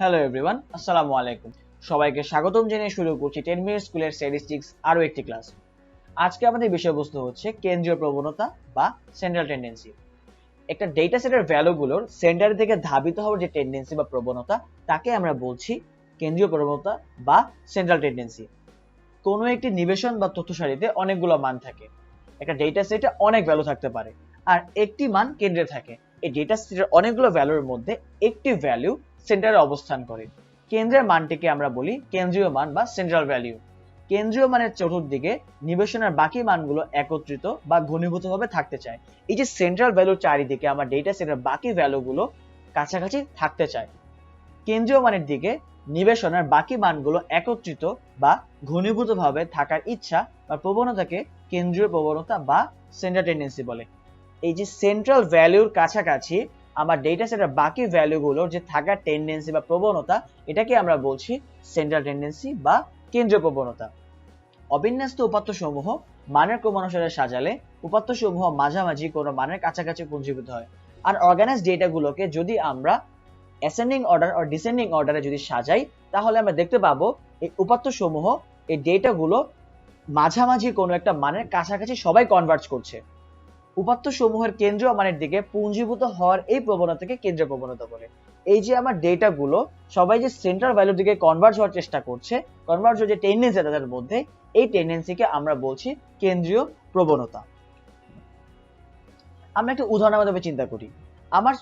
Hello everyone আসসালামু আলাইকুম সবাইকে স্বাগতম জানিয়ে শুরু করছি টেন মিনিট স্কুলের স্ট্যাটিস্টিক্স আরও একটি ক্লাস আজকে আমাদের বিষয়বস্তু হচ্ছে কেন্দ্রীয় প্রবণতা বা সেন্ট্রাল টেন্ডেন্সি একটা ডেটা সেটের ভ্যালুগুলোর সেন্টার থেকে ধাবিত হওয়ার যে টেন্ডেন্সি বা প্রবণতা, তাকে আমরা বলছি কেন্দ্রীয় প্রবণতা বা সেন্ট্রাল টেন্ডেন্সি কোনো একটি নিবেশন বা তথ্য সারিতে অনেকগুলো মান থাকে। একটা ডেটা সেটে অনেক ভ্যালু থাকতে পারে। আর একটি মান কেন্দ্রে থাকে। এই ডেটা সেটের অনেকগুলো ভ্যালুর মধ্যে একটি ভ্যালু সেন্টারে অবস্থান করে। কেন্দ্রের মানটিকে আমরা বলি কেন্দ্রীয় মান বা সেন্ট্রাল ভ্যালু কেন্দ্রীয় মানের চতুর্দিকে নিবেশনের বাকি মানগুলো একত্রিত বা ঘনীভূতভাবে থাকতে চায়। এই যে সেন্ট্রাল ভ্যালু চারিদিকে আমার ডেটা সেটের বাকি ভ্যালুগুলো কাছাকাছি থাকতে চায়। কেন্দ্রীয় মানের দিকে নিবেশনের বাকি মানগুলো একত্রিত বা ঘনীভূতভাবে থাকার ইচ্ছা বা প্রবণতাকে কেন্দ্রীয় প্রবণতা বা সেন্ট্রাল টেন্ডেন্সি বলে। এই যে সেন্ট্রাল ভ্যালুর কাছাকাছি আমার ডেটা সেটের বাকি ভ্যালুগুলোর যে থাকার টেন্ডেন্সি বা প্রবণতা, এটাকে আমরা বলছি সেন্ট্রাল টেন্ডেন্সি বা কেন্দ্রীয় প্রবণতা। অবিন্যস্ত উপাত্ত সমূহ মানের ক্রমানুসারে সাজালে উপাত্ত সমূহ মাঝামাঝি কোনো মানের কাছাকাছি পুঞ্জীভূত হয়। আর অর্গানাইজ ডেটাগুলোকে যদি আমরা অ্যাসেন্ডিং অর্ডার ও ডিসেন্ডিং অর্ডারে যদি সাজাই, তাহলে আমরা দেখতে পাবো এই উপাত্ত সমূহ এই ডেটাগুলো মাঝামাঝি কোনো একটা মানের কাছাকাছি সবাই কনভার্জ করছে। উপাত্ত সমূহের কেন্দ্রীয় মানের দিকে পুঞ্জীভূত হওয়ার এই প্রবণতাকে কেন্দ্রীয় প্রবণতা বলে। এই যে আমার ডেটা গুলো সবাই যে সেন্ট্রাল ভ্যালুর দিকে কনভার্জ হওয়ার চেষ্টা করছে কনভার্জ হওয়ার যে টেন্ডেন্সি তাদের মধ্যে, এই টেন্ডেন্সিকে আমরা বলছি কেন্দ্রীয় প্রবণতা। আমরা একটা উদাহরণের মাধ্যমে চিন্তা করি। আমার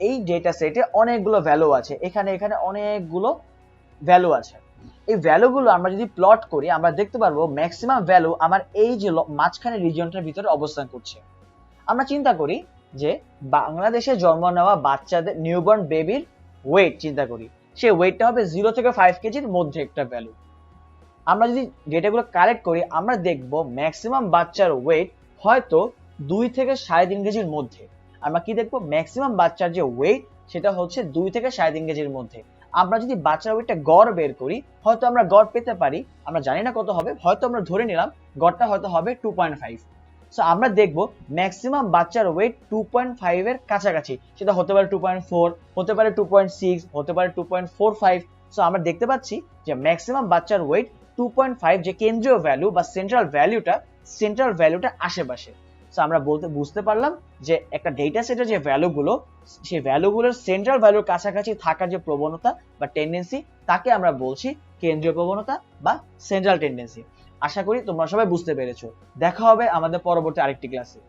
এই ডেটা সেটে অনেকগুলো ভ্যালু আছে, এখানে এখানে অনেকগুলো ভ্যালু আছে। এই ভ্যালুগুলো আমরা যদি প্লট করি, আমরা দেখতে পারব ম্যাক্সিমাম ভ্যালু আমার এই যে মাঝখানে রিজিয়নটার ভিতরে অবস্থান করছে। আমরা চিন্তা করি যে বাংলাদেশে জন্ম নেওয়া বাচ্চাদের নিউবর্ন বেবির ওয়েট চিন্তা করি। সে ওয়েটটা হবে জিরো থেকে ফাইভ কেজির মধ্যে একটা ভ্যালু আমরা যদি ডেটাগুলো কালেক্ট করি, আমরা দেখব ম্যাক্সিমাম বাচ্চার ওয়েট হয়তো দুই থেকে সাড়ে তিন কেজির মধ্যে। আমরা কি দেখব? ম্যাক্সিমাম বাচ্চার যে ওয়েট সেটা হচ্ছে দুই থেকে সাড়ে তিন কেজির মধ্যে। আমরা যদি বাচ্চার ওয়েটটা গড় বের করি, হয়তো আমরা গড় পেতে পারি, আমরা জানি না কত হবে, হয়তো আমরা ধরে নিলাম গড়টা হয়তো হবে টু পয়েন্ট ফাইভ সো আমরা দেখব ম্যাক্সিমাম বাচ্চার ওয়েট টু পয়েন্ট ফাইভ এর কাছাকাছি। সেটা হতে পারে টু পয়েন্ট ফোর হতে পারে টু পয়েন্ট সিক্স হতে পারে two point four five so আমরা দেখতে পাচ্ছি যে ম্যাক্সিমাম বাচ্চার ওয়েট টু পয়েন্ট ফাইভ যে কেন্দ্রীয় ভ্যালু বা সেন্ট্রাল ভ্যালুটা সেন্ট্রাল ভ্যালুটা আশেপাশে। সো আমরা বলতে, বুঝতে পারলাম যে একটা ডেটা সেটের যে ভ্যালুগুলো সেই ভ্যালুগুলোর সেন্ট্রাল ভ্যালুর কাছাকাছি থাকার যে প্রবণতা বা টেন্ডেন্সি তাকে আমরা বলছি কেন্দ্রীয় প্রবণতা বা সেন্ট্রাল টেন্ডেন্সি আশা করি তোমরা সবাই বুঝতে পেরেছ। দেখা হবে আমাদের পরবর্তী আরেকটি ক্লাসে